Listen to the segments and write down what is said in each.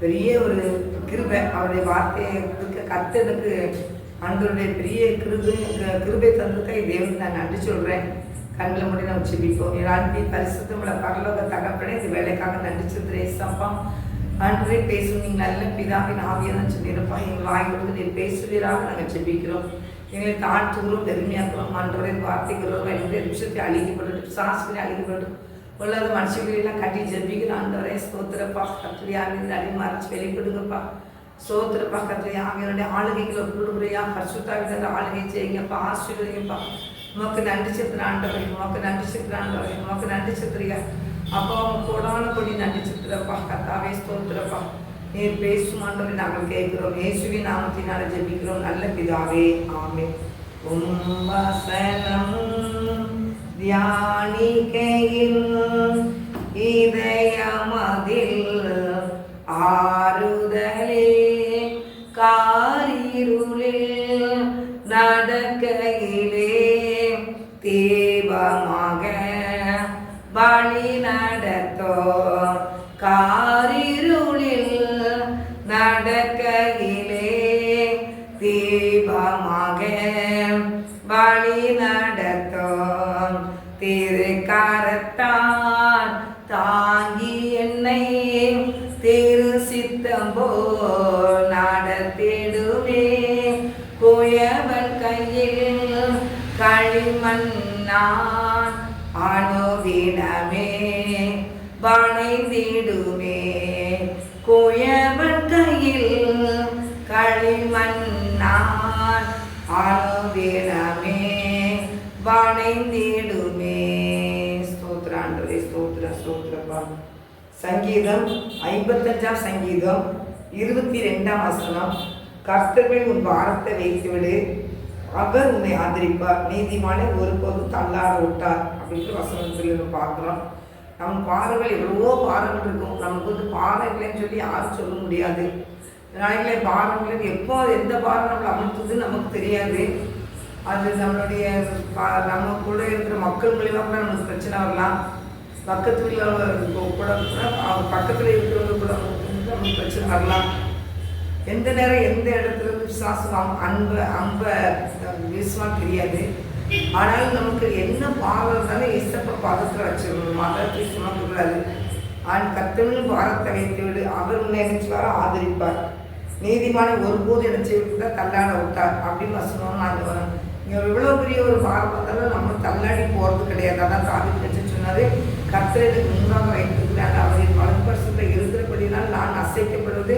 பெரிய ஒரு கிருபை அவருடைய வார்த்தையை கத்தனுக்கு ஆண்டவருடைய பெரிய கிருபை கிருபை தந்ததுக்காக தேவனுக்கு நான் நன்றி சொல்கிறேன் கண்ணில் முடி நம்ம செபிப்போம் என் ஆண்டி பரிசுத்தமுள்ள பரலோக தகப்பனே இந்த வேலைக்காக நன்றி சொல்கிறேன் சப்பா ஆண்டவரே பேசும் நீங்கள் நல்ல பிதாவின் ஆவியான சொல்லியிருப்பா. எங்கள் வாய்களுக்கு நீர் பேசுவீராக நாங்கள் செபிக்கிறோம் எங்களை தாழ்த்துகிறோம் பெருமையாக்கிறோம் ஆண்டவரே வார்த்தைக்கிறோம் என்னுடைய விஷயத்தை அழிக்கப்பட்டு சாஸ்திரி அழிக்கப்பட்டு உள்ளது மனுஷங்களெல்லாம் கட்டி ஜெபிக்கிறோம் ஆண்டவரே ஸ்தோத்திரப்பா. கத்திரியாக அடி மறைச்சு வெளிப்படுங்கப்பா. ஸ்தோத்திரப்பா கத்திரி ஆகியோடைய ஆளுகைகளை கொடுக்குறையா. பரிசுத்தாவித ஆளுகை செய்யுங்கப்பா ஆசீர்வதிங்கப்பா. உமக்கு நன்றி செத்துற ஆண்டவரே உமக்கு நன்றி செத்துற ஆண்டவரே உமக்கு நன்றி சித்திரியா அப்பா உங்க கோடான கொடி நன்றி சித்திரப்பா கத்தாவே ஸ்தோத்திரப்பா. நீர் பேசும் நாங்கள் கேட்கிறோம். இயேசுவி நாமத்தினால ஜெபிக்கிறோம். நல்ல பிதாவே ஆமே உம்பசனம் தியானிக்கையில் இதயமதில் ஆறுதலே காரிருளில் நடக்கையிலே தீபமாக வழி நடத்தோ காரிருள் நான் அணுதினமே வணைந்திடுமே குயவன் கையில் களிமண்ணான் அணுதினமே வணைந்திடுமே ஸ்தோத்ராண்டரே ஸ்தோத்ர ஸ்தோத்ரப்பா சங்கீதம் ஐம்பத்தஞ்சாம் சங்கீதம் இருபத்தி ரெண்டாம் வசனம். கர்த்தர்கள் உன் வாரத்தை வைத்துவிடு. அவர் உன்னை ஆதரிப்பார். நீதிமானை ஒருபோதும் தள்ளாட விட்டார் அப்படின்ட்டு வசனத்தில் நம்ம பார்க்குறோம். நம்ம பாறைகள் எவ்வளவோ பாறைகள் இருக்கும். நமக்கு வந்து பாறைகளைன்னு சொல்லி யாரும் சொல்ல முடியாது. நாளைகளே பாறைகள் எப்போ எந்த பாறை நம்மளை அமுத்துது நமக்கு தெரியாது. அது நம்மளுடைய பா- நம்ம கூட இருக்கிற மக்கள் மூலியமாக கூட நமக்கு பிரச்சனை வரலாம். பக்கத்து வீட்டில் கூட அவங்க பக்கத்தில் இருக்கிறவங்க கூட நமக்கு பிரச்சனை வரலாம். எந்த நேரம் எந்த இடத்துல விசுவாசம் அன்பை அன்பை வீசுவான்னு தெரியாது. ஆனாலும் நமக்கு என்ன பாவம் இருந்தாலும் இசப்ப பாதத்தில் வச்சிடணும் மதத்தை கூடாது ஆண் கத்தவனும் பாரத்தை வைத்து விடு. அவர் உன்னை ஆதரிப்பார். நீதிமான ஒருபோது நினைச்சு விட்டு தள்ளாட விட்டார். அப்படின்னு வசனம் நான் வரும் இங்கே எவ்வளோ பெரிய ஒரு பாரம் நம்ம தள்ளாடி போகிறது கிடையாது. அதான் தாவி வச்சு சொன்னாரு கத்திரத்துக்கு முன்பாக வைத்திருக்கிறார். அவரின் வலப்பரிசத்தில் இருக்கிறபடினால் நான் அசைக்கப்படுவது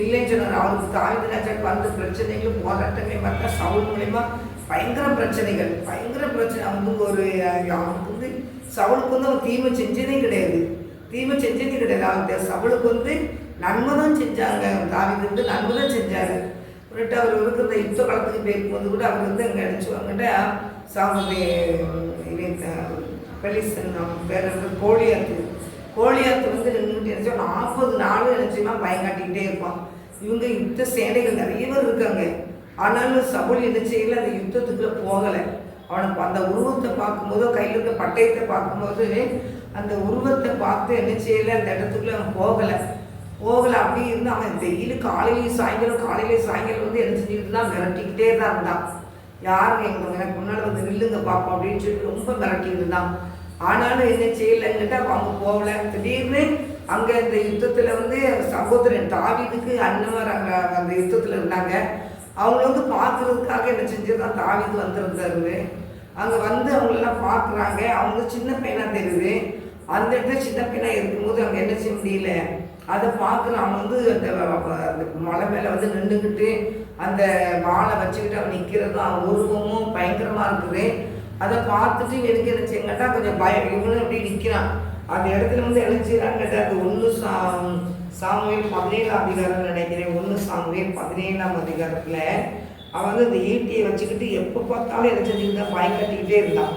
இல்லைன்னு சொன்னார். அவருக்கு தாவிதராஜாக்கு வந்த பிரச்சனைகள் போராட்டங்களை பார்த்தா சவுல் மூலயமா பயங்கர பிரச்சனைகள். பயங்கர பிரச்சனை. அவனுக்கு ஒரு அவனுக்கு வந்து சவுளுக்கு வந்து அவன் தீமை செஞ்சதே கிடையாது. தீமை செஞ்சதே கிடையாது. அவன் சவுளுக்கு வந்து நன்மை தான் செஞ்சாங்க. தாவிது வந்து நன்மை தான் செஞ்சாரு. சொல்லிட்டு அவர் இருக்கிற இந்த யுத்த காலத்துக்கு போயிருக்கும்போது கூட அவர் வந்து அங்கே அடிச்சுவாங்கட்ட சாமி பெலிசன் பேர் கோழியாக இருக்குது கோழியாத்து வந்து நின்றுட்டு நினச்சா நாற்பது நாள் நினச்சிமா பயம் காட்டிக்கிட்டே இருப்பான். இவங்க யுத்த சேனைகள் நிறைய பேர் இருக்காங்க. ஆனாலும் சபுல் என்ன செய்யல அந்த யுத்தத்துக்குள்ளே போகலை. அவனுக்கு அந்த உருவத்தை பார்க்கும்போதோ கையில் இருக்க பட்டயத்தை பார்க்கும்போது அந்த உருவத்தை பார்த்து என்ன செய்யல அந்த இடத்துக்குள்ள அவன் போகலை. போகலை அப்படி இருந்து அவன் டெய்லி காலையிலையும் சாயங்காலம் காலையிலையும் சாயங்காலம் வந்து என்ன செஞ்சுட்டு தான் மிரட்டிக்கிட்டே தான் இருந்தான். யாருங்க எங்களுக்கு எனக்கு முன்னால் வந்து நில்லுங்க பார்ப்போம் அப்படின்னு சொல்லி ரொம்ப மிரட்டிட்டு இருந்தான். ஆனாலும் என்ன செய்யலைங்கிட்ட அவங்க போகல. திடீர்னு அங்கே இந்த யுத்தத்தில் வந்து சகோதரன் தாவிதுக்கு அண்ணவர் அங்கே அந்த யுத்தத்தில் இருந்தாங்க. அவங்க வந்து பார்க்கறதுக்காக என்ன செஞ்சதான் தாவிது வந்திருந்தாரு அங்கே வந்து அவங்களெல்லாம் பார்க்குறாங்க. அவங்க சின்ன பையனாக தெரியுது. அந்த இடத்துல சின்ன பையனாக இருக்கும்போது அவங்க என்ன செய்ய முடியல. அதை பார்க்குறான் அவன் வந்து அந்த அந்த மலை மேலே வந்து நின்றுக்கிட்டு அந்த வாழை வச்சுக்கிட்டு அவன் நிற்கிறதும் அவன் உருவமும் பயங்கரமாக இருக்குது. அதை பார்த்துட்டு எனக்கு என்ன செய்யங்கட்டா கொஞ்சம் பயம். இவனும் அப்படி நிற்கிறான் அந்த இடத்துல வந்து என்ன கேட்டால் அது ஒன்று சா சாமுவேல் பதினேழாம் அதிகாரம் நினைக்கிறேன். ஒன்று சாமுவேல் பதினேழாம் அதிகாரத்தில் அவன் வந்து அந்த ஈட்டியை வச்சுக்கிட்டு எப்போ பார்த்தாலும் என்ன செஞ்சுக்கிட்டு பயம் கட்டிக்கிட்டே இருந்தான்.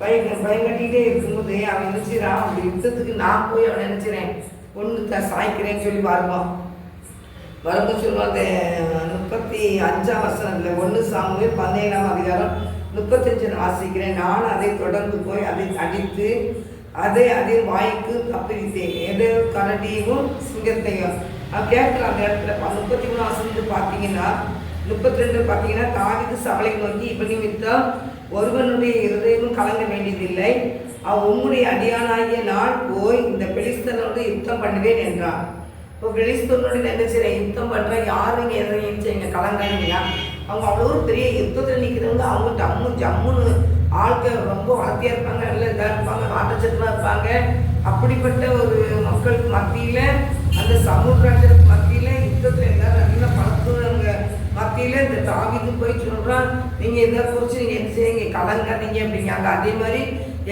பயம் பயம் கட்டிக்கிட்டே இருக்கும்போது அவன் நினைச்சிடான் அப்படி யுத்தத்துக்கு நான் போய் அவனை நினைச்சிறேன் ஒன்று த சாய்க்கிறேன்னு சொல்லி வருவான். வரும்போது சொல்லுவான் அந்த முப்பத்தி அஞ்சாம் வருஷம் இல்லை ஒன்று சாமுவேல் பதினேழாம் அதிகாரம் முப்பத்தஞ்சு வாசிக்கிறேன் நான் அதை தொடர்ந்து போய் அதை அடித்து அதை அதில் வாய்க்கு தப்பித்தேன் கரடியும் சிங்கத்தையும். கேட்கல அந்த இடத்துல. முப்பத்தி மூணு வசனத்து பார்த்தீங்கன்னா முப்பத்தி ரெண்டு பார்த்தீங்கன்னா தாவிது சபலை நோக்கி இப்ப நிமித்தம் ஒருவனுடைய இருதயமும் கலங்க வேண்டியதில்லை. அவ் உம்முடைய அடியானாகிய நான் போய் இந்த பெலிஸ்தனோடு யுத்தம் பண்ணுவேன் என்றான். இப்போ பெலிஸ்தனோடு என்ன யுத்தம் பண்ணுறேன் யாரும் இங்கே எதையும் செய்யுங்க கலங்காதீங்க. அவங்க அவ்வளோ ஒரு பெரிய யுத்தத்தில் நிற்கிறவங்க அவங்க டம்மு ஜம்முன்னு ஆட்கள் ரொம்ப வளர்த்தியாக இருப்பாங்க நல்ல இதாக இருப்பாங்க நாட்டச்சத்தமாக இருப்பாங்க. அப்படிப்பட்ட ஒரு மக்களுக்கு மத்தியில் அந்த சமுத்திரத்துக்கு மத்தியில் யுத்தத்தில் எல்லாரும் நல்லா பழத்துறவங்க மத்தியில் இந்த தாவிக்கு போய் சொல்கிறான் நீங்கள் இதை குறித்து நீங்கள் என்ன செய்யுங்க கலங்காதீங்க அப்படிங்காங்க அதே மாதிரி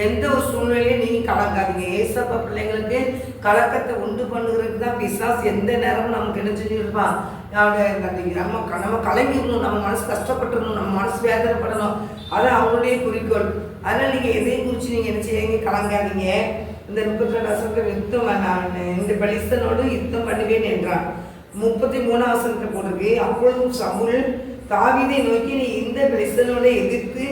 எந்த ஒரு சூழ்நிலையும் நீங்கள் கலங்காதீங்க. ஏசப்பா பிள்ளைங்களுக்கு கலக்கத்தை உண்டு பண்ணுகிறதுக்கு தான் பிசாஸ் எந்த நேரமும் நமக்கு என்ன செஞ்சுருப்பான் நம்ம நம்ம கலங்கிடணும் நம்ம மனசு கஷ்டப்பட்டுடணும் நம்ம மனசு வேதனைப்படணும். அது அவங்களுடைய குறிக்கோள். அதனால் நீங்கள் எதையும் குறித்து நீங்கள் என்ன செய்யுங்க கலங்காதீங்க. இந்த முப்பத்தி ரெண்டு வருஷத்துல யுத்தம் நான் இந்த பலிசனோடு யுத்தம் பண்ணுவேன் என்றான். முப்பத்தி மூணாம் வசனத்தை போட்டிருக்கு. அப்பொழுதும் சவுல் தாவிதை நோக்கி நீ இந்த பெலிஸ்தனோட எதிர்த்து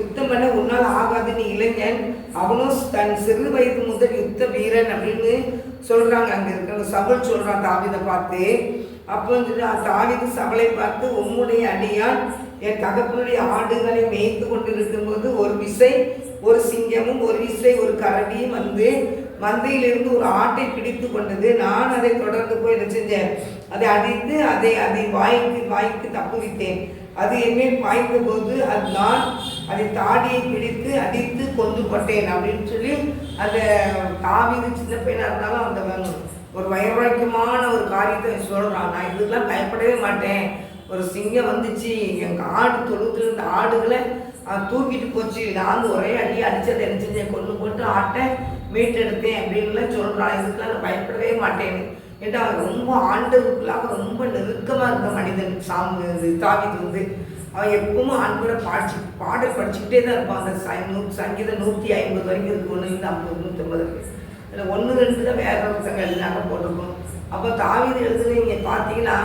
யுத்தம் பண்ண உன்னால் ஆகாது நீ இளைஞன். அவனும் தன் சிறு வயது முதல் யுத்த வீரன் அப்படின்னு சொல்கிறாங்க அங்கே இருக்கிற சபல் சொல்கிறான் தாவிதை பார்த்து. அப்போ வந்து தாவித சபலை பார்த்து உம்முடைய அடியான் என் தகப்பனுடைய ஆடுகளை மேய்த்து கொண்டு இருக்கும்போது ஒரு விசை ஒரு சிங்கமும் ஒரு விசை ஒரு கரடியும் வந்து மந்தையிலிருந்து ஒரு ஆட்டை பிடித்து கொண்டது. நான் அதை தொடர்ந்து போய் என்ன செஞ்சேன்? அதை அடித்து அதை அதை வாய்க்கு வாய்க்கு தப்புவித்தேன். அது என்மேல் பாய்ந்த போது அது நான் அதை தாடியை பிடித்து அடித்து கொண்டு போட்டேன் அப்படின்னு சொல்லி அந்த தாவிது சின்ன பையனாக இருந்தாலும் அந்த ஒரு வைராக்கியமான ஒரு காரியத்தை சொல்கிறான் நான் இதுக்கெல்லாம் பயப்படவே மாட்டேன். ஒரு சிங்கம் வந்துச்சு. எங்கள் ஆடு தொழுத்துல இருந்த ஆடுகளை அது தூக்கிட்டு போச்சு. நான் ஒரே அடி அடிச்சதை என்ன செஞ்சேன்? கொண்டு போட்டு ஆட்டை மீட்டெடுத்தேன் அப்படின்லாம் சொல்கிறான் இதுக்கெல்லாம் நான் பயப்படவே மாட்டேன்னு ஏன்னா ரொம்ப ஆண்டவருக்குள்ளாக ரொம்ப நெருக்கமாக இருந்த மனிதன் சாமி இது தாவிது வந்து. அவன் எப்பவும் ஆண்டோட பாடிச்சு பாடல் படிச்சுக்கிட்டே தான் இருப்பான். அந்த ச நூ சங்கீதம் நூற்றி ஐம்பது வரைக்கும் இருக்கு. ஒன்று ஐம்பது நூற்றம்பது இருக்கு. அதில் ஒன்று ரெண்டு தான் வேற ஒருத்தங்க எழுதினாங்க போட்டிருக்கோம். அப்போ தாவீது எழுதுனீங்க பார்த்தீங்கன்னா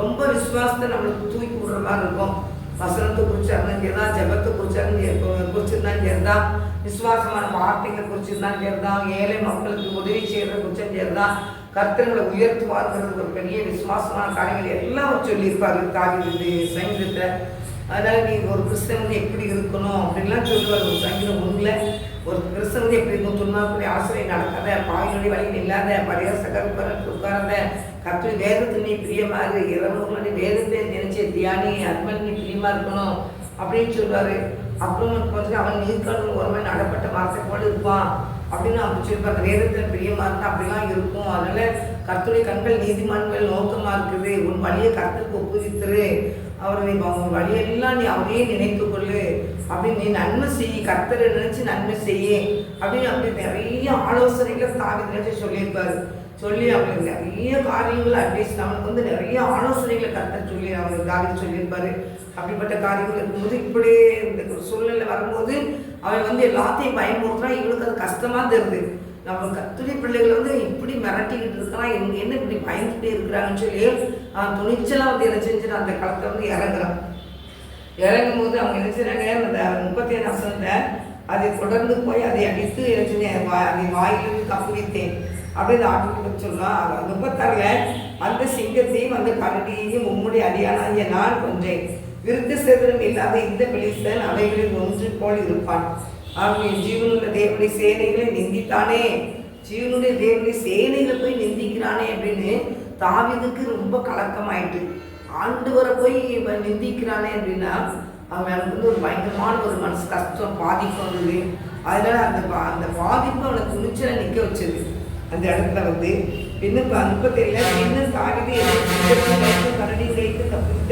ரொம்ப விசுவாசத்தை நம்மளுக்கு தூக்கி விடுற மாதிரி இருக்கும். வசனத்தை குறிச்சாருன்னு கேட்டால் ஜெபத்தை குறிச்சாருன்னு குறிச்சிருந்தாலும் கேட்டால் விசுவாசமான வார்த்தைகளை குறிச்சிருந்தாலும் சரிதான் ஏழை மக்களுக்கு உதவி செய்யறத குறிச்சும் சரிதான் உயர்த்து உயர்த்துவாருங்கிறது ஒரு பெரிய விசுவாசமான காரியங்கள் எல்லாம் சொல்லியிருப்பாரு தாவீது சங்கீதத்தை அதனால நீ ஒரு கிறிஸ்தவன் எப்படி இருக்கணும் அப்படின்லாம் சொல்லுவார். ஒரு சங்கீதம் ஒன்றில் ஒரு கிறிஸ்தவன் எப்படி இருக்கும் துன்மாக்குடைய ஆசிரியை நடக்காத பாவினுடைய வழியில் இல்லாத பரியாசகர் உட்காராத கத்து வேதத்து நீ பிரியமா இரு. இரவு வேதத்தை நினைச்ச தியானி அன்பன் நீ பிரியமா இருக்கணும் அப்படின்னு சொல்லுவாரு. அப்புறம் வந்து அவன் நீர்க்கடல் ஒருவன் நடப்பட்ட மரத்தை போல இருப்பான் அப்படின்னு அப்படி சொல்லியிருப்பாங்க வேதத்தில் பிரியமா இருந்தா அப்படிலாம் இருக்கும். அதனால கத்துடைய கண்கள் நீதிமான்கள் நோக்கமாக இருக்குது. உன் வழியை கர்த்தருக்கு ஒப்புவித்துரு. அவரை நீ உன் வழியெல்லாம் நீ அவரையே நினைத்து கொள்ளு அப்படின்னு நீ நன்மை செய் கர்த்தரை நினைச்சு நன்மை செய்ய. அப்படின்னு அப்படி நிறைய ஆலோசனைகளை தாவி நினைச்சு சொல்லியிருப்பாரு. சொல்லி அவங்களுக்கு நிறைய காரியங்கள் அட்வைஸ் நம்மளுக்கு வந்து நிறைய ஆலோசனைகளை கர்த்தர் சொல்லி அவங்களுக்கு தாவி சொல்லியிருப்பாரு. அப்படிப்பட்ட காரியங்கள் இருக்கும்போது இப்படியே இந்த சூழ்நிலை வரும்போது அவன் வந்து எல்லாத்தையும் பயமுறுத்துறான் இவளுக்கு அது கஷ்டமா தெரியுது. நம்ம கத்துரை பிள்ளைகள் வந்து இப்படி மிரட்டிக்கிட்டு இருக்கிறான் என்ன இப்படி பயந்துட்டே இருக்கிறாங்கன்னு சொல்லி அவன் துணிச்சலாக வந்து என்ன செஞ்சுட்டு அந்த களத்தை வந்து இறங்குறான் இறங்கும் போது அவங்க என்ன செய்றாங்க அந்த முப்பத்தி ஏழு அசந்த அதை தொடர்ந்து போய் அதை அடித்து என்ன செஞ்சேன் வா- அதை வாயிலிருந்து தப்பு வைத்தேன் அப்படின்னு ஆட்டுக்கு சொல்லலாம் முப்பத்தாறுல அந்த சிங்கத்தையும் அந்த கரடியையும் உம்முடைய அடியானாகிய நான் கொன்றேன். விருத்த சேதனம் இல்லாத இந்த பிளிசன் அவைகளில் ஒன்று போல் இருப்பான். அவன் என் ஜீவனுள்ள தேவனுடைய சேனைகளை நிந்தித்தானே? ஜீவனுடைய தேவனை சேனைகளை போய் நிந்திக்கிறானே அப்படின்னு தாவிதுக்கு ரொம்ப கலக்கமாயிட்டு ஆண்டவரை போய் இவன் நிந்திக்கிறானே அப்படின்னா அவனுக்கு வந்து ஒரு பயங்கரமான ஒரு மனசு கஷ்டம் பாதிப்பு வந்தது. அதனால அந்த பா- அந்த பாதிப்பு அவனை துணிச்சலை நிற்க வச்சது. அந்த இடத்துல வந்து இன்னும் அனுப்ப தெரியல. இன்னும் தாவிது கைக்கும் கரடியின் கைக்கு தப்பித்த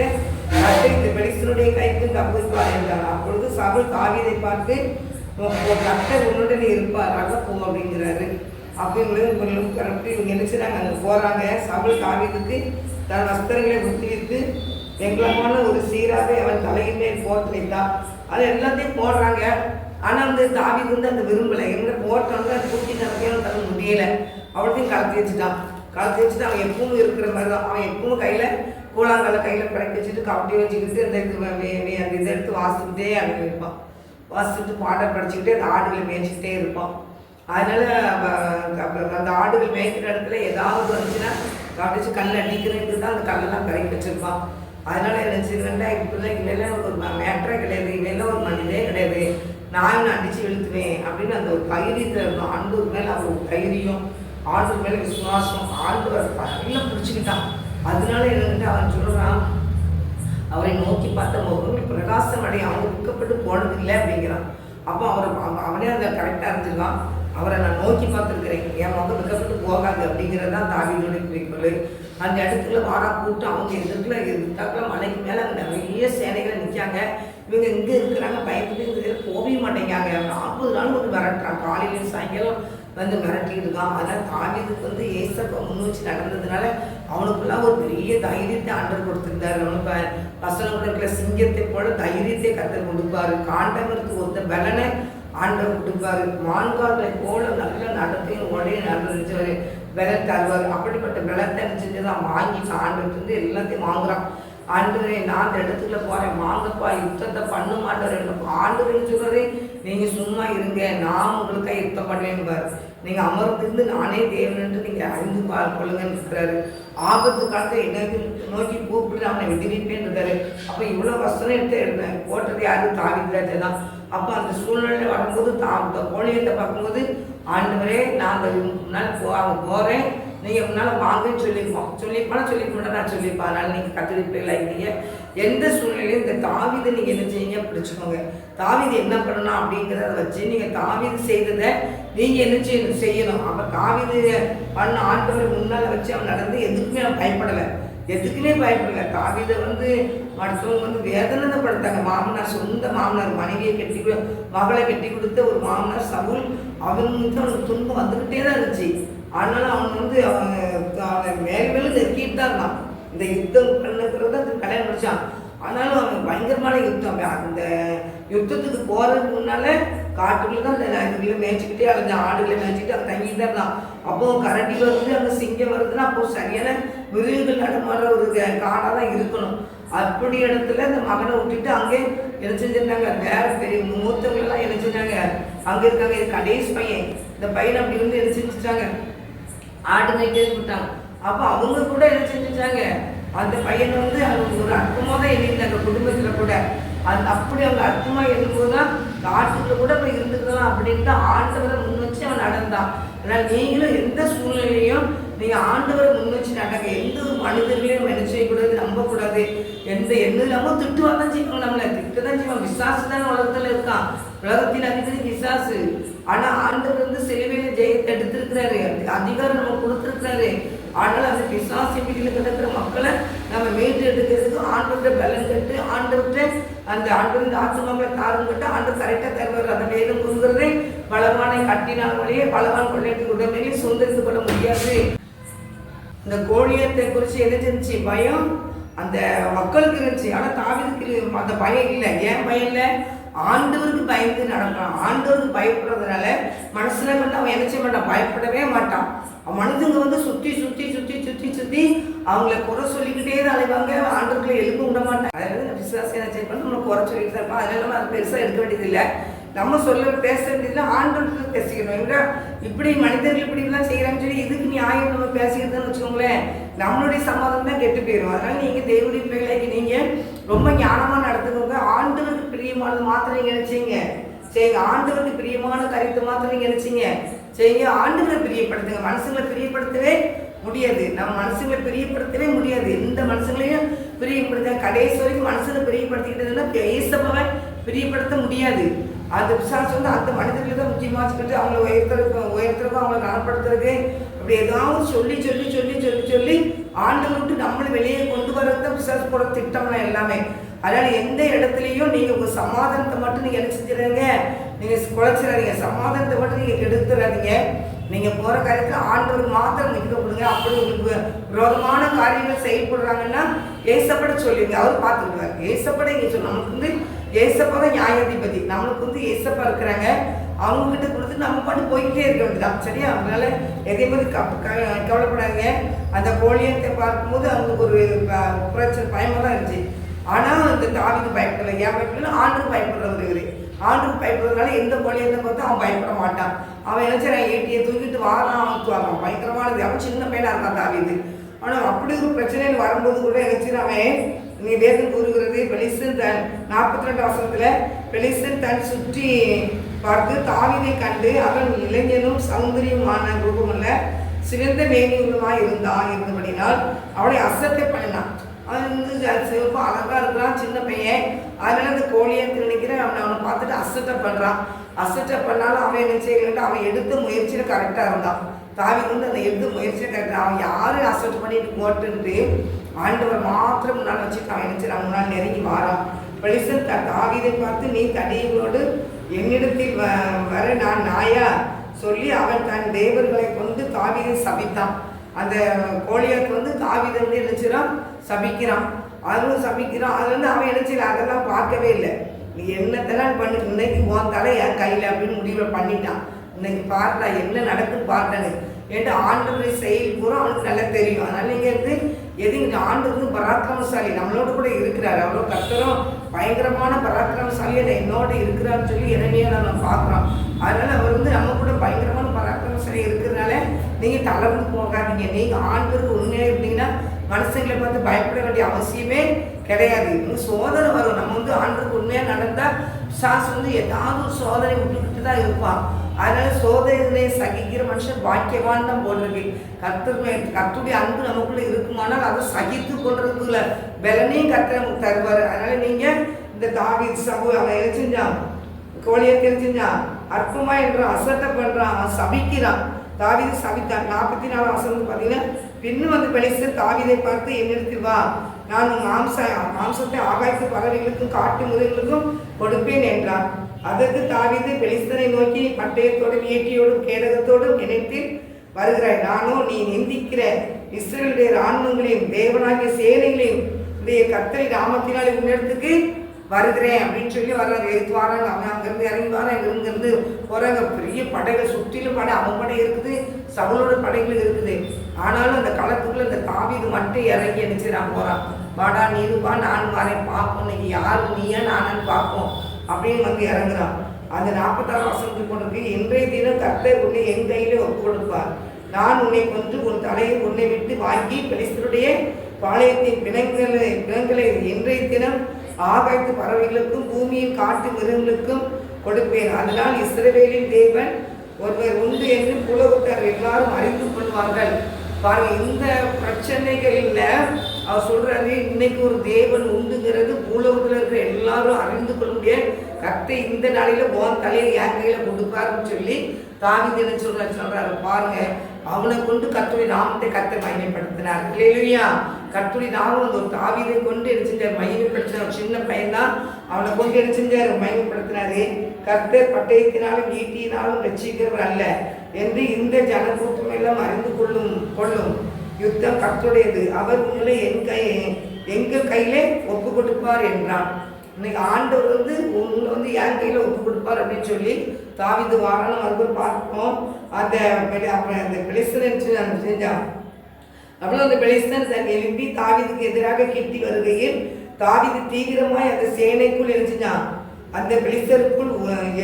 இந்த பெலிசனுடைய கைக்கு தப்பிப்பார் என்றார். அப்பொழுது சவுல் தாவிதை பார்த்து உன் கட்டை உன்னுடன் இருப்பார் அகப்போம் அப்படிங்கிறாரு. அப்படின்னு இவங்களும் கரெக்டு இவங்க என்ன அங்கே போகிறாங்க சவுல் காவியத்துக்கு தன் வஸ்திரங்களை உத்திவித்து எங்களமான ஒரு சீராக அவன் தலையின் மேல் போட்டு வைத்தான் அது எல்லாத்தையும் போடுறாங்க. ஆனால் வந்து தாவி வந்து அந்த விரும்பலை. எங்கே போட்டோன்னு அது குட்டி நடக்கையும் தர முடியலை. அவளையும் கலத்தி வச்சுட்டான். கலத்தி வச்சுட்டு அவன் எப்பவும் இருக்கிற மாதிரி தான். அவன் எப்பவும் கையில் கூழாங்கால கையில் படைக்க வச்சுட்டு கபடி வச்சுக்கிட்டு அந்த இது அந்த இதை எடுத்து வாசிக்கிட்டே அப்படி இருப்பான். வாசிச்சுட்டு பாட்டை படிச்சுக்கிட்டே அந்த ஆடுகளை மேய்ச்சிக்கிட்டே இருப்பான். அதனால அந்த ஆடுகள் மேய்க்கிற இடத்துல ஏதாவது வந்துச்சுன்னா காட்டிச்சு கல் அடிக்கிறதுக்கு தான் அந்த கல்லெல்லாம் கரைக்கி வச்சிருப்பான். அதனால என்ன செய்வேன்டா இப்படிலாம் இவெல்லாம் ஒரு மேட்டரே கிடையாது. இவெல்லாம் ஒரு மனிதே கிடையாது. நான் அடித்து அடிச்சு இழுத்துவேன் அப்படின்னு அந்த ஒரு தைரியத்தில் இருக்கும் மேலே அவர் ஒரு தைரியம் ஆண்டூர் மேலே விசுவாசம் ஆண்டவர் நல்லா பிடிச்சிக்கிட்டான். அதனால என்ன அவன் சொல்கிறான் அவரை நோக்கி பார்த்த முகம் பிரகாசம் அடைய அவங்க துக்கப்பட்டு போனதில்லை அப்படிங்கிறான். அப்போ அவர் அவனே அதை கரெக்டாக இருந்துருக்கான். அவரை நான் நோக்கி பார்த்துருக்கிறேன். என் முகம் துக்கப்பட்டு போகாது அப்படிங்கிறது தான் தாவினுடைய குறிக்கோள். அந்த இடத்துல வாரா கூட்டு அவங்க எதிர்க்கல எதிர்த்தாக்கல மலைக்கு மேலே அங்கே நிறைய சேனைகளை நிற்காங்க இவங்க இங்கே இருக்கிறாங்க பயந்துட்டு இதில் போகவே மாட்டேங்காங்க நாற்பது நாள் வந்து மிரட்டுறான் காலையிலையும் சாயங்காலம் வந்து மிரட்டிட்டு இருக்கான் அதனால் தாவிதுக்கு வந்து ஏசப்ப முன் வச்சு நடந்ததுனால அவனுக்குலாம் ஒரு பெரிய தைரியத்தை ஆண்டர் கொடுத்துருந்தாரு. அவனுக்கு வசனம் இருக்கிற சிங்கத்தை போல தைரியத்தை கத்தர் கொடுப்பாரு. காண்டவருக்கு ஒத்த பலனை ஆண்டவர் கொடுப்பாரு. மான்கார்களை போல நல்ல நடத்தையும் உடைய நடந்துச்சவர் விலை தருவார். அப்படிப்பட்ட பலத்தை செஞ்சு தான் வாங்கி ஆண்டவர் எல்லாத்தையும் வாங்குறான். ஆண்டவரே நான் அந்த இடத்துல போறேன். வாங்கப்பா யுத்தத்தை பண்ண மாட்டேன் ஆண்டவரே சொல்றதே நீங்க சும்மா இருங்க. நான் உங்களுக்காக யுத்தம் பண்ணேன்பார் நீங்க அமர்ந்திருந்து நானே தேவன் நீங்கள் நீங்க அறிந்து பா கொள்ளுங்கன்னு இருக்கிறாரு ஆபத்து காலத்தை என்ன நோக்கி கூப்பிட்டு அவனை விடுவிப்பேன் அப்போ அப்ப இவ்வளவு வசனம் எடுத்து இருந்தேன் போட்டது யாரும் தாவிதாச்சே தான். அப்போ அந்த சூழ்நிலை வரும்போது தா அந்த கோழியத்தை பார்க்கும்போது ஆண்டவரே நான் அந்த முன்னால் போ அவன் போகிறேன் நீங்கள் முன்னால் வாங்கன்னு சொல்லியிருப்போம் சொல்லியிருப்பானா சொல்லியிருப்போம் நான் சொல்லியிருப்பேன் அதனால் நீங்கள் கத்திரிப்பிள்ளை நீங்கள் எந்த சூழ்நிலையும் இந்த தாவிதை நீங்கள் என்ன செய்யுங்க பிடிச்சிக்கோங்க. தாவிதை என்ன பண்ணணும் அப்படிங்கிறத வச்சு நீங்கள் தாவிது செய்ததை நீங்கள் என்ன செய்யணும்? செய்யணும். அப்போ தாவிது பண்ண ஆண்டவர் முன்னால் வச்சு அவன் நடந்து எதுக்குமே அவன் பயப்படலை. எதுக்குமே பயப்படலை. தாவிதை வந்து மற்றவங்க வந்து வேதனைப்படுத்தாங்க மாமனார் சொந்த மாமனார் மனைவியை கட்டி கொடு- மகளை கட்டி கொடுத்த ஒரு மாமனார் சவுல் அவனுக்கு அவனுக்கு துன்பம் வந்துக்கிட்டே தான் இருந்துச்சு. அதனால அவன் வந்து அவன் அவனை மேல் மேலும் நெருக்கிட்டு தான் இருந்தான். இந்த யுத்தம் பண்ணுறத அந்த கல்யாணம் முடிச்சான். ஆனாலும் அவன் பயங்கரமான யுத்தம். அந்த யுத்தத்துக்கு போகிறதுக்கு முன்னால காட்டுக்குள்ள தான் அந்த மேய்ச்சிக்கிட்டே அலைஞ்ச ஆடுகளை மேய்ச்சிக்கிட்டு அவன் தங்கி தான் இருந்தான். அப்போ கரண்டி வருது அங்கே சிங்கம் வருதுன்னா அப்போ சரியான மிருகங்கள் நடமாடுற ஒரு காடாக தான் இருக்கணும். அப்படி இடத்துல அந்த மகனை விட்டுட்டு அங்கே என்ன செஞ்சிருந்தாங்க? வேற பெரிய மூத்தவங்கெல்லாம் என்ன செஞ்சாங்க அங்கே இருக்காங்க. இது கடைசி பையன். இந்த பையன் அப்படி வந்து என்ன செஞ்சுட்டாங்க? ஆடு நைட்டே விட்டாங்க அப்போ அவங்க கூட என்ன செஞ்சுட்டாங்க? அந்த பையன் வந்து அவங்க ஒரு அர்த்தமாக தான் எண்ணிருந்தாங்க குடும்பத்தில் கூட. அந்த அப்படி அவங்க அர்த்தமாக எழுதும்போது தான் காட்டுக்குள்ள கூட போய் இருந்துக்கலாம் அப்படின்ட்டு ஆண்டவரை முன் வச்சு அவன் நடந்தான். அதனால் நீங்களும் எந்த சூழ்நிலையும் நீங்கள் ஆண்டவரை முன் வச்சு எந்த ஒரு மனிதர்களையும் என்ன செய்யக்கூடாது நம்பக்கூடாது. எந்த எண்ணம் இல்லாமல் திட்டு தான் செய்யணும் நம்மளை. திட்டு தான் செய்வோம் விசாசு தான் உலகத்தில் இருக்கான் உலகத்தின் அதிபதி விசாசு. ஆனா ஆண்டவர் வந்து சிலுவையில ஜெயத்தை எடுத்திருக்கிறாரு. அதிகாரம் நம்ம கொடுத்துருக்கிறாரு. ஆனால் அந்த விசுவாசி வீட்டில் கிடக்கிற மக்களை நம்ம மீட்டு எடுக்கிறதுக்கு ஆண்டவர்கிட்ட பலன் கட்டு ஆண்டவர்கிட்ட அந்த ஆண்டவரின் இந்த தாரம் கட்டு ஆண்டவர் கரெக்டாக தருவார். அந்த வேதம் கொடுங்கிறதே பலவானை கட்டினால் வழியே பலவான் கொள்ளையத்துக்கு உடனே சுதந்திரித்து கொள்ள முடியாது. இந்த கோழியத்தை குறித்து என்ன இருந்துச்சு? பயம். அந்த மக்களுக்கு இருந்துச்சு. ஆனால் தாவிதுக்கு அந்த பயம் இல்லை. ஏன் பயம் இல்லை? ஆண்டவருக்கு பயந்து நடக்கிறான். ஆண்டவருக்கு பயப்படுறதுனால மனசுல வந்து அவன் என்ன செய்ய மாட்டான். பயப்படவே மாட்டான். அவன் வந்து சுற்றி சுற்றி சுற்றி சுற்றி சுற்றி அவங்கள குறை சொல்லிக்கிட்டே தான் அலைவாங்க. ஆண்டவர்களை எழுப்ப விட மாட்டாங்க அதாவது விசுவாசம் என்ன செய்யணும் நம்மளை குறை சொல்லிட்டு தான் இருப்பான். அதனால நம்ம அது பெருசாக எடுக்க வேண்டியதில்லை நம்ம சொல்ல பேச வேண்டியதில்லை ஆண்டவருக்கு பேசிக்கணும். இல்லையா இப்படி மனிதர்கள் இப்படி எல்லாம் செய்கிறாங்கன்னு சொல்லி இதுக்கு நியாயம் நம்ம பேசிக்கிறதுன்னு வச்சுக்கோங்களேன்? நம்மளுடைய சமாதம் தான் கெட்டு போயிடும் அதனால நீங்கள் தேவனுடைய பிள்ளைக்கு நீங்கள் ரொம்ப ஞானமாக நடத்துக்கோங்க ஆண்டவருக்கு பிரியமானது மாத்திரம் நீங்கள் நினைச்சீங்க. சரி ஆண்டவருக்கு பிரியமான கருத்து மாத்திரம் நீங்கள் நினைச்சீங்க. செய்யுங்க ஆண்டுகளை பிரியப்படுத்துங்க. மனசுங்களை பிரியப்படுத்தவே முடியாது. நம்ம மனசுங்களை பிரியப்படுத்தவே முடியாது. எந்த மனசுங்களையும் பிரியப்படுத்த கடைசி வரைக்கும் மனசுல பிரியப்படுத்திக்கிட்டதுன்னா ஏசப்பாவை பிரியப்படுத்த முடியாது. அந்த பிசாசு வந்து அந்த மனிதர்களை தான் முக்கியமாக வச்சுக்கிட்டு அவங்கள உயர்த்துறதுக்கு உயர்த்துறதுக்கும் அவங்கள கனப்படுத்துறது அப்படி ஏதாவது சொல்லி சொல்லி சொல்லி சொல்லி சொல்லி ஆண்டு விட்டு நம்மளை வெளியே கொண்டு வரது தான் பிசாசு போட திட்டம்லாம் எல்லாமே. அதனால் எந்த இடத்துலையும் நீங்கள் உங்கள் சமாதானத்தை மட்டும் நீங்கள் என்ன செஞ்சிடாதீங்க. நீங்கள் குறைச்சிடாதீங்க சமாதானத்தை மட்டும் நீங்கள் கெடுத்துறாதீங்க நீங்கள் போகிற காரியத்தில் ஆண்டவர் மாத்திரம் நிற்க கொடுங்க. அப்படி உங்களுக்கு விரோதமான காரியங்கள் செயல்படுறாங்கன்னா ஏசப்பட சொல்லிடுங்க. அவர் பார்த்துக்குவார் ஏசப்பட இங்கே சொல்ல நமக்கு வந்து ஏசப்பா தான் நியாயாதிபதி. நம்மளுக்கு வந்து ஏசப்பா இருக்கிறாங்க. அவங்க கிட்ட கொடுத்து நம்ம பாட்டு போய்கிட்டே இருக்க வேண்டியதான் சரியா? அதனால எதை பத்தி கவ- கவலைப்படாதீங்க. அந்த கோழியத்தை பார்க்கும்போது அவங்களுக்கு ஒரு பிரச்சனை பயமாக தான் இருந்துச்சு. ஆனால் அந்த தாவிக்கு பயப்படலை. ஏன் பயப்படல ஆண்டுக்கு பயப்படுறவர் இருக்குது ஆண்டுக்கு பயப்படுறதுனால எந்த கோழியத்தை பார்த்து அவன் பயப்பட மாட்டான். அவன் என்ன செய்றான் ஏட்டியை தூக்கிட்டு வாரான் அவன் அவன் பயங்கரமானது. அவன் சின்ன பையனாக இருக்கான் தாவிது ஆனால் அப்படி ஒரு பிரச்சனைன்னு வரும்போது கூட என்ன அவன்? நீ வேதம் கூறுகிறது பெலிசன் தன் நாற்பத்தி ரெண்டு வசனத்தில் பெலிசன் தன் சுற்றி பார்த்து தாவினை கண்டு அவன் இளைஞனும் சௌந்தரியமான ரூபமுள்ள சிறந்த மேனியுள்ளமாய் இருந்தான் இருந்தபடினால் அவனை அசத்தை பண்ணினான். அவன் வந்து சிவப்பு அழகாக இருக்கிறான் சின்ன பையன். அதனால அந்த கோழியை நினைக்கிறேன் அவனை அவனை பார்த்துட்டு அசட்டை பண்ணுறான் அசட்டை பண்ணாலும் அவன் என்ன செய்யலன்ட்டு அவன் எடுத்த முயற்சியில கரெக்டாக இருந்தான். தாவி வந்து அந்த எடுத்த முயற்சியை கரெக்டாக அவன் யாரும் அசட்டை பண்ணிட்டு போட்டுன்ட்டு ஆண்டவர் மாத்திரம் முன்னால் வச்சுட்டு அவன் என்ன செய்யறான் முன்னால் நெருங்கி வாரான் பெலிசன் த தாவீதை பார்த்து நீ தடிகளோடு என்னிடத்தில் வ வர நான் நாயா? சொல்லி அவன் தன் தேவர்களை கொண்டு தாவீதை சபித்தான். அந்த கோழியாக்கு வந்து தாவீதை வந்து என்ன சபிக்கிறான். அதுவும் சபிக்கிறான். அது வந்து அவன் என்ன அதெல்லாம் பார்க்கவே இல்லை. நீ என்னத்தெல்லாம் பண்ணு? இன்னைக்கு உன் தலை என் கையில் அப்படின்னு முடிவை பண்ணிட்டான். இன்னைக்கு பார்த்தா என்ன நடக்குன்னு பார்த்தேன்னு ஏன்ட்டு ஆண்டவரை செயல் பூரா அவனுக்கு நல்லா தெரியும். அதனால் நீங்கள் வந்து எது இந்த ஆண்டு பராக்கிரமசாலி நம்மளோட கூட இருக்கிறார். அவ்வளோ கத்தரும் பயங்கரமான பராக்கிரமசாலி அதை என்னோட இருக்கிறான்னு சொல்லி இறமையாக நம்ம பார்க்குறோம் அதனால் அவர் வந்து நம்ம கூட பயங்கரமான பராக்கிரமசாலி இருக்கிறதுனால நீங்கள் தளர்ந்து போகாதீங்க. நீங்கள் ஆண்டுக்கு உண்மையாக இருந்தீங்கன்னா மனுஷங்களை பார்த்து பயப்பட வேண்டிய அவசியமே கிடையாது. இன்னும் சோதனை வரும். நம்ம வந்து ஆண்டுக்கு உண்மையாக நடந்தால் சாஸ் வந்து ஏதாவது ஒரு சோதனை விட்டுக்கிட்டு தான் இருப்பான். அதனால சோதனை சகிக்கிற மனுஷன் பாக்கியவான் தான் போடுறது கத்துமே கத்துடைய அன்பு நமக்குள்ள இருக்குமானால் அதை சகித்து கொள்றதுக்குள்ள பலனையும் கர்த்தர் நமக்கு தருவார். அதனால நீங்க இந்த தாவி சபு அவன் என்ன செஞ்சான்? கோழியை தெரிஞ்சுஞ்சான் அற்பமா என்ற அசட்டை பண்றான். அவன் சபிக்கிறான். தாவிதை சபித்தான். நாற்பத்தி நாலு வசனம் பார்த்தீங்கன்னா பின்னு வந்து பெலிஸ்தர் தாவிதை பார்த்து என்னிடத்தில் வா. நான் உன் மாம்ச மாம்சத்தை ஆகாயத்து பறவைகளுக்கும் காட்டு முறைகளுக்கும் கொடுப்பேன் என்றான் அதற்கு தாவிது பெலிஸ்தனை நோக்கி பட்டயத்தோடும் ஈட்டியோடும் கேடகத்தோடும் இணைத்து வருகிறாய். நானோ நீ நிந்திக்கிற இஸ்ரேலுடைய இராணுவங்களையும் தேவனாகிய சேனைகளையும் உடைய கத்தரி நாமத்தினாலே உன்னிடத்துக்கு வருகிறேன். அப்படின்னு சொல்லி வர்றாங்க எடுத்து வராங்க அவன் அங்கேருந்து இறங்கி வரான் இங்கேருந்து போகிறாங்க பெரிய படைகள் சுற்றிலும் படை அவன் படை இருக்குது. சவுளோட படைகள் இருக்குது. ஆனாலும் அந்த களத்துக்குள்ளே அந்த தாவீது மட்டும் இறங்கி அடிச்சுறான் போகிறான் வாடா நீருப்பா நான் வரேன் பார்ப்போம். இன்னைக்கு யாரு நீயா நானான்னு பார்ப்போம். அப்படின்னு வந்து இறங்குறான். அந்த நாற்பத்தாறு வருஷத்துக்கு கொண்டு இன்றைய தினம் கர்த்தர் உன்னை என் கையிலே ஒப்பு கொடுப்பார் நான் உன்னை கொன்று உன் தலையை உன்னை விட்டு வாங்கி பெலிஸ்தருடைய பாளையத்தின் பிணங்களை பிணங்களை இன்றைய தினம் ஆகாயத்து பறவைகளுக்கும் பூமியின் காட்டு மிருகங்களுக்கும் கொடுப்பேன். அதனால் இஸ்ரவேலின் தேவன் ஒருவர் உண்டு என்று புலகுத்தார் எல்லாரும் அறிந்து கொள்வார்கள். பாருங்கள் இந்த பிரச்சனைகளில் அவர் சொல்றாரு இன்னைக்கு ஒரு தேவன் உண்டுங்கிறது பூலோகத்தில் இருக்கிற எல்லாரும் அறிந்து கொள்ளுடைய கத்தை இந்த நாளையில போன் தலையை யார் கையில கொடுப்பாருன்னு சொல்லி தாவி என்ன சொல்ற சொல்றாரு. பாருங்க அவனை கொண்டு கத்துரை நாமத்தை கத்தை மகிமைப்படுத்தினார். இல்லையா கத்துடைய நாமம் அந்த ஒரு தாவிதை கொண்டு என்ன செஞ்சார்? மகிமைப்படுத்தினார். ஒரு சின்ன பையன்தான் அவனை கொண்டு என்ன செஞ்சார்? மகிமைப்படுத்தினாரு. கர்த்தர் பட்டயத்தினாலும் ஈட்டியினாலும் ரசிக்கிறவர் அல்ல என்று இந்த ஜனக்கூட்டம் எல்லாம் அறிந்து கொள்ளும் கொள்ளும். யுத்தம் கத்துடையது அவர் உங்களை என் கை எங்கள் கையிலே ஒப்பு கொடுப்பார் என்றான். இன்னைக்கு ஆண்டவர் வந்து உங்களை வந்து என் கையில் ஒப்பு கொடுப்பார் அப்படின்னு சொல்லி தாவிது வாரானம் அதுக்கு பார்ப்போம். அந்த அப்புறம் அந்த பெலிஸ்தன் செஞ்சான். அப்புறம் அந்த பெலிஸ்தன் எழுப்பி தாவிதுக்கு எதிராக கிட்டி வருகையில் தாவிது தீவிரமாய் அந்த சேனைக்குள் என்ன அந்த பிளிசருக்குள்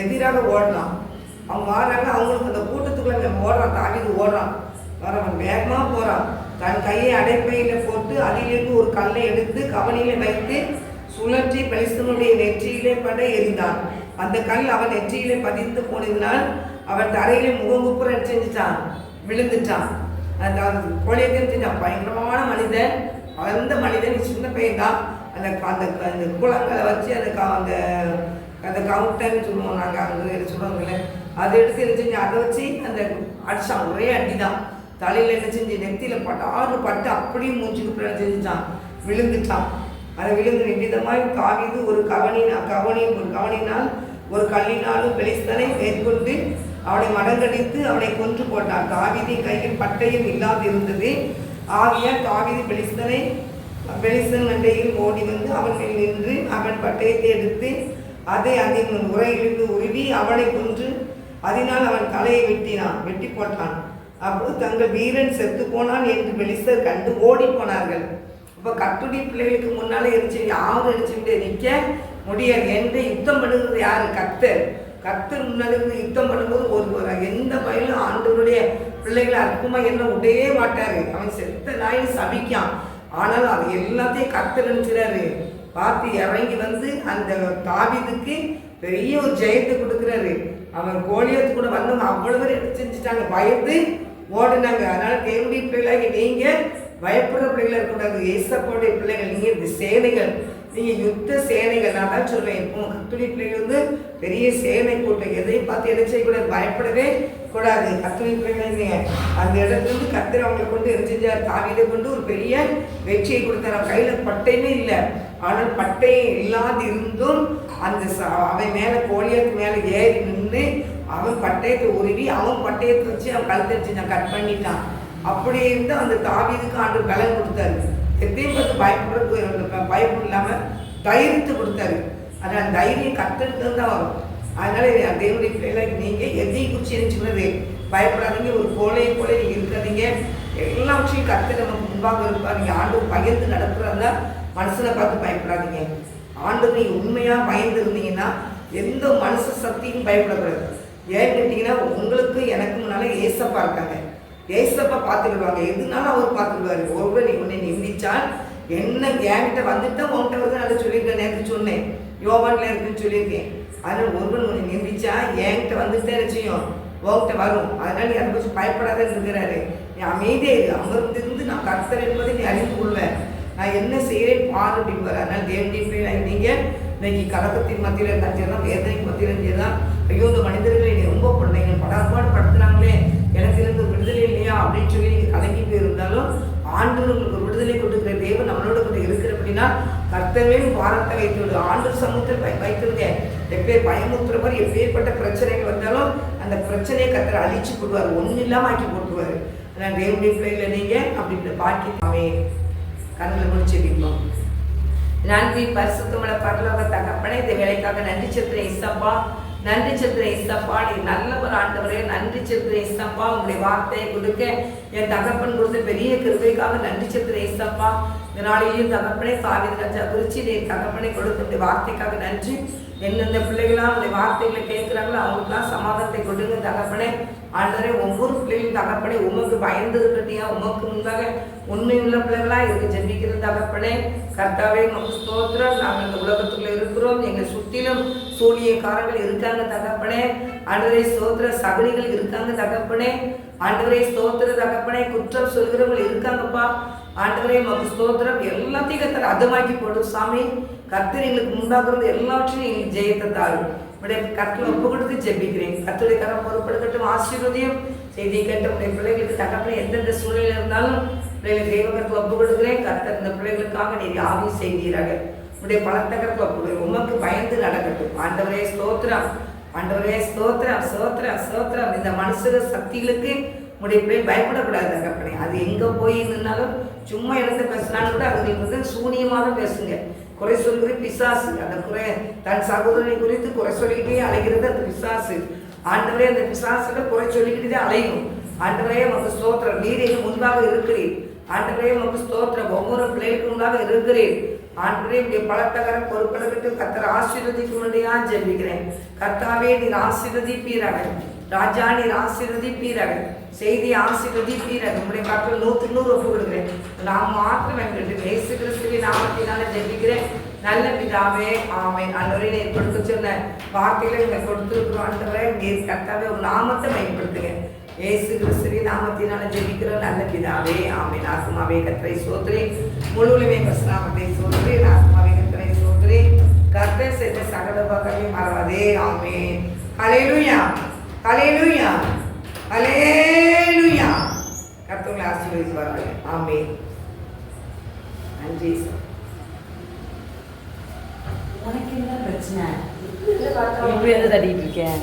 எதிராக ஓடலாம் அவங்க வாடுறாங்க அவங்களுக்கு அந்த கூட்டத்துக்குள்ள ஓடுறான் தாவிது ஓடுறான். வர வேகமாக போகிறான் தன் கையை அடைப்பையில போட்டு அதிலிருந்து ஒரு கல்லை எடுத்து கவனியில வைத்து சுழற்றி பெலிஸ்தனுடைய நெற்றியிலே பட எறிந்தான். அந்த கல் அவன் நெற்றியிலே பதிந்து போனதினால் அவன் தரையிலே முகங்குப்புற செஞ்சுட்டான் விழுந்துட்டான். அந்த கோழியத்தையும் செஞ்சான் பயங்கரமான மனிதன் அந்த மனிதன் சின்ன பையன் தான் அந்த அந்த அந்த குளங்களை வச்சு அந்த க- அந்த அந்த கவுண்டர்னு சொல்லுவோம் நாங்கள் அங்கே சொல்லுவாங்கல்ல அதை எடுத்து என்ன செஞ்சு அதை வச்சு அந்த அடிச்சான். ஒரே அடி தான் தலையில் என்ன செஞ்சு நெத்தியில் பட்டு ஆறு பட்டு அப்படியே மூச்சுக்கு பின்னாடி செஞ்சுட்டான். விழுந்துட்டான். அதை விழுந்து நிமிதமாய் காவிது ஒரு கவனினா கவனி ஒரு கவனினால் ஒரு கல்லினாலும் பெலிஸ்தனை மேற்கொண்டு அவனை மடங்கடித்து அவனை கொன்று போட்டான். தாவீதின் கையில் பட்டயம் இல்லாது இருந்தது ஆகியால் தாவீது பெலிஸ்தனை பெலிஸ்தன் மண்டையில் ஓடி வந்து அவன் மேல் நின்று அவன் பட்டயத்தை எடுத்து அதை அதன் உரையிலிருந்து உருவி அவனை கொன்று அதனால் அவன் தலையை வெட்டினான் வெட்டி போட்டான். அப்போது தங்கள் வீரன் செத்து போனான் என்று பெலிஸ்தர் கண்டு ஓடி போனார்கள். அப்போ கட்டுடி பிள்ளைகளுக்கு முன்னாலே எரிச்சு யாரும் எரிச்சுக்கிட்டே நிற்க முடியாது. எந்த யுத்தம் பண்ணுறது யார்? கத்தர் கத்தர் முன்னாடி இருந்து யுத்தம் பண்ணும்போது ஒரு ஒரு எந்த பயிலும் ஆண்டவருடைய பிள்ளைகளை அற்புமா என்ன விடவே மாட்டாரு. அவன் செத்த நாயை சபிக்கான். ஆனால் அது எல்லாத்தையும் கத்தர் நினைச்சுறாரு. பார்த்து இறங்கி வந்து அந்த தாவிதுக்கு பெரிய ஒரு ஜெயத்தை கொடுக்குறாரு. அவன் கோழியத்து கூட வந்தவங்க அவ்வளோ பேர் எடுத்து செஞ்சுட்டாங்க? பயந்து ஓடுனாங்க. அதனால தேவனுடைய பிள்ளைகளாக நீங்க பயப்படுற பிள்ளைகளா இருக்கக்கூடாது. ஏசப்போடைய பிள்ளைகள் நீங்க இந்த சேனைகள். நீங்க யுத்த சேனைகள். நான் தான் சொல்லுவேன் இப்போ கத்துடைய பிள்ளைகள் வந்து பெரிய சேனை கூட்டம். எதையும் பார்த்து என்ன செய்யக்கூடாது? பயப்படவே கூடாது. கத்துடைய பிள்ளைகள் அந்த இடத்துல இருந்து கத்தர் அவங்களை கொண்டு என்ன தாவியில கொண்டு ஒரு பெரிய வெற்றியை கொடுத்தார். அவன் கையில பட்டையுமே இல்லை. ஆனால் பட்டை இல்லாது இருந்தும் அந்த ச- அவன் மேல கோழியாக்கு மேல ஏறி நின்று அவன் பட்டயத்தை உருவி அவன் பட்டயத்தை வச்சு அவன் கழுத்தடிச்சு நான் கட் பண்ணிட்டான். அப்படி இருந்து அந்த தாவீதுக்கு ஆண்டு பலன் கொடுத்தாரு. எத்தையும் பார்த்து பயப்படுறது பயப்பட இல்லாமல் தைரியத்தை கொடுத்தாரு. அதனால் தைரியம் கத்துட்டு தான் வரும். அதனால தேவனுடைய பிள்ளைகளுக்கு நீங்கள் எதையும் குறிச்சு நினைச்சுக்கிறது பயப்படாதீங்க. ஒரு கோலையை போல நீங்கள் இருக்காதீங்க எல்லா விஷயம் கத்து நமக்கு முன்பாக இருப்பார். நீங்கள் ஆண்டு பயந்து நடக்கிறதா மனசில் பார்த்து பயப்படாதீங்க. ஆண்டு நீங்கள் உண்மையாக பயந்து இருந்தீங்கன்னா எந்த மனுஷ சக்தியும் பயப்படக்கூடாது. ஏன் கேட்டிங்கன்னா உங்களுக்கு எனக்கு முன்னால் ஏசப்பா இருக்காங்க. ஏசப்பா பார்த்துக்கிடுவாங்க. எதுனாலும் அவர் பார்த்துக்கிடுவாரு. ஒருவர் நீ உன்னை நிந்திச்சால் என்ன என்கிட்ட வந்துட்டு உன்கிட்ட வந்து நான் சொல்லியிருக்கேன் நேற்று சொன்னேன். யோகான்ல இருக்குன்னு சொல்லியிருக்கேன். அதனால் ஒருவன் உன்னை நிந்திச்சா என்கிட்ட வந்துட்டே செய்யும்? உங்கள்கிட்ட வரும். அதனால் நீ அதை கொஞ்சம் பயப்படாதன்னு இருக்கிறாரு. நீ அமைதியே இரு. அமர்ந்திருந்து நான் கர்த்தர் என்பதை நீ அறிந்து கொள்வேன். நான் என்ன செய்கிறேன் பாரு அப்படிம்பாரு அதனால் தேவனுடைய பிள்ளைகளை நீங்க இன்னைக்கு கலக்கத்தின் மத்தியில் இருந்தாலும் சரி தான் வேதனைக்கு மத்தியில் இருந்து தான் ஐயோ இந்த மனிதர்கள் நீ ரொம்ப பண்ணுறீங்க படாப்பாடு படுத்துனாங்களே எனக்கு இருந்து விடுதலை இல்லையா அப்படின்னு சொல்லி நீங்கள் கலங்கி போயிருந்தாலும் ஆண்டு உங்களுக்கு விடுதலை கொடுக்குற தேவன் நம்மளோட கூட இருக்கிற அப்படின்னா கர்த்தவே பாரத்தை வைத்து விடு ஆண்டு சமூகத்தில் வை வைத்திருங்க எப்பேர் பயமுத்துற மாதிரி எப்பேற்பட்ட பிரச்சனைகள் வந்தாலும் அந்த பிரச்சனையை கத்தரை அழிச்சு போடுவார். ஒன்றும் இல்லாமல் ஆக்கி போட்டுருவார். ஆனால் தேவனுடைய பிள்ளைகளை நீங்கள் அப்படி பாக்கி அவன் கண்களை முடிச்சு வைப்போம். நன்றி பரிசுத்தமிழ பரலோக தகப்பனே இந்த வேலைக்காக நன்றி செலுத்துற இசப்பா நன்றி செலுத்துற இசப்பா. நீ நல்ல ஒரு ஆண்டவரே நன்றி செலுத்துற இசப்பா. உங்களுடைய வார்த்தையை கொடுக்க என் தகப்பன் கொடுத்த பெரிய கிருபைக்காக நன்றி செலுத்துற இசப்பா. இந்த நாளிலேயும் தகப்பனே சாவித ராஜா குறிச்சி நீ தகப்பனை கொடுத்த இந்த வார்த்தைக்காக நன்றி. எந்தெந்த பிள்ளைகளாம் அந்த வார்த்தைகளை கேட்குறாங்களோ அவங்களுக்குலாம் சமாதானத்தை கொடுங்க தகப்பனே. ஆண்டரே ஒவ்வொரு பிள்ளைகளும் தகப்பனே உமக்கு பயந்து இருக்கட்டியா? உமக்கு முன்பாக உண்மையுள்ள பிள்ளைகளா இருக்கு ஜெபிக்கிற தகப்பனே. கர்த்தாவே நமக்கு ஸ்தோத்திரம். நாங்கள் இந்த உலகத்துக்குள்ள இருக்கிறோம். எங்கள் சுற்றிலும் சூழியக்காரர்கள் இருக்காங்க தகப்பனே. ஆண்டவரே ஸ்தோத்திர சகலிகள் இருக்காங்க தகப்பனே. ஆண்டவரே ஸ்தோத்திர தகப்பனே குற்றம் சொல்கிறவங்க இருக்காங்கப்பா. ஆண்டவரே உமக்கு ஸ்தோத்திரம் எல்லாத்தையும் கத்தர் அதமாக்கி போடும் சாமி. கத்தர் எங்களுக்கு முன்பாக எல்லாவற்றையும் எங்களுக்கு ஜெயத்தை தாரும். உடைய கத்தில் ஒப்பு கொடுத்து ஜெபிக்கிறேன். கத்துடைய கரம் பொறுப்படுகட்டும் ஆசீர்வதியும் செய்தி கேட்ட உடைய பிள்ளைகளுக்கு தகப்பன எந்தெந்த சூழ்நிலை இருந்தாலும் பிள்ளைகளுக்கு தெய்வ கருத்து ஒப்பு கொடுக்குறேன். கத்தர் இந்த பிள்ளைகளுக்காக நீ ஆவி செய்தீராக உடைய பலத்தகரத்தில் உமக்கு பயந்து நடக்கட்டும். ஆண்டவரே ஸ்தோத்திரம். ஆண்டவரே ஸ்தோத்திரம் ஸ்தோத்திரம் ஸ்தோத்திரம். இந்த மனுஷர சக்திகளுக்கு உடைய போய் பயப்படக்கூடாது தகப்பனே. அது எங்கே போய் நின்னாலும் சும்மா இடத்த பேசினாலும் கூட அதுங்களுக்கு வந்து சூனியமாக தான் பேசுங்க. குறை சொல்கிற பிசாசு. அந்த குறை தன் சகோதரனை குறித்து குறை சொல்லிக்கிட்டே அலைகிறது அந்த பிசாசு. ஆண்டவரே அந்த பிசாசுல குறை சொல்லிக்கிட்டே அலையும். ஆண்டவரே உமக்கு ஸ்தோத்திரம். நீர் முன்பாக இருக்கிறீர். ஆண்டவரே உமக்கு ஸ்தோத்திரம். ஒவ்வொரு பிள்ளைகளுக்கு முன்பாக இருக்கிறேன் ஆண்டவரே இப்படி பலத்தகர பொறுப்பெடுக்கிட்டு கத்தர் ஆசீர்வதிக்கும்படியா ஜெபிக்கிறேன். கத்தாவே நீர் ஆசீர்வதிப்பீராக. ராஜா நீர் ஆசீர்வதிப்பீராக. செய்தி ஆசீர்வதிப்பீராக. உங்களுடைய கற்கள் நூற்று நூறு ஒப்பு கொடுக்குறேன். நான் மாத்திரம் எங்களுக்கு இயேசு கிறிஸ்துவின் நாமத்தினால ஜெபிக்கிறேன். நல்ல பிதாவே ஆமை அன்றவரை நீர் கொடுக்க சொன்ன வார்த்தைகளை இங்க கொடுத்துருக்கிறோம். அன்றவரை நீர் கத்தாவே ஒரு நாமத்தை பயன்படுத்துங்க இயேசு கிறிஸ்துவின் நாமத்தினால ஜெபிக்கிறோம். நல்ல பிதாவே ஆமை நாசமாவே கத்தரை சோதரி முழுவலுமே பசுநாமத்தை சோதரி ஆத்மாவே கத்தரை சோதரி கர்த்தர் செய்த சகல பகலையும் மறவாதே ஆமென் ஹalleluya ஹalleluya ஹalleluya கர்த்தர்களை ஆசீர்வதிப்பார்கள் ஆமென் நன்றி சார் உனக்கு என்ன பிரச்சனை இல்ல பார்த்தா இப்படி எதை தட்டிட்டு இருக்கேன்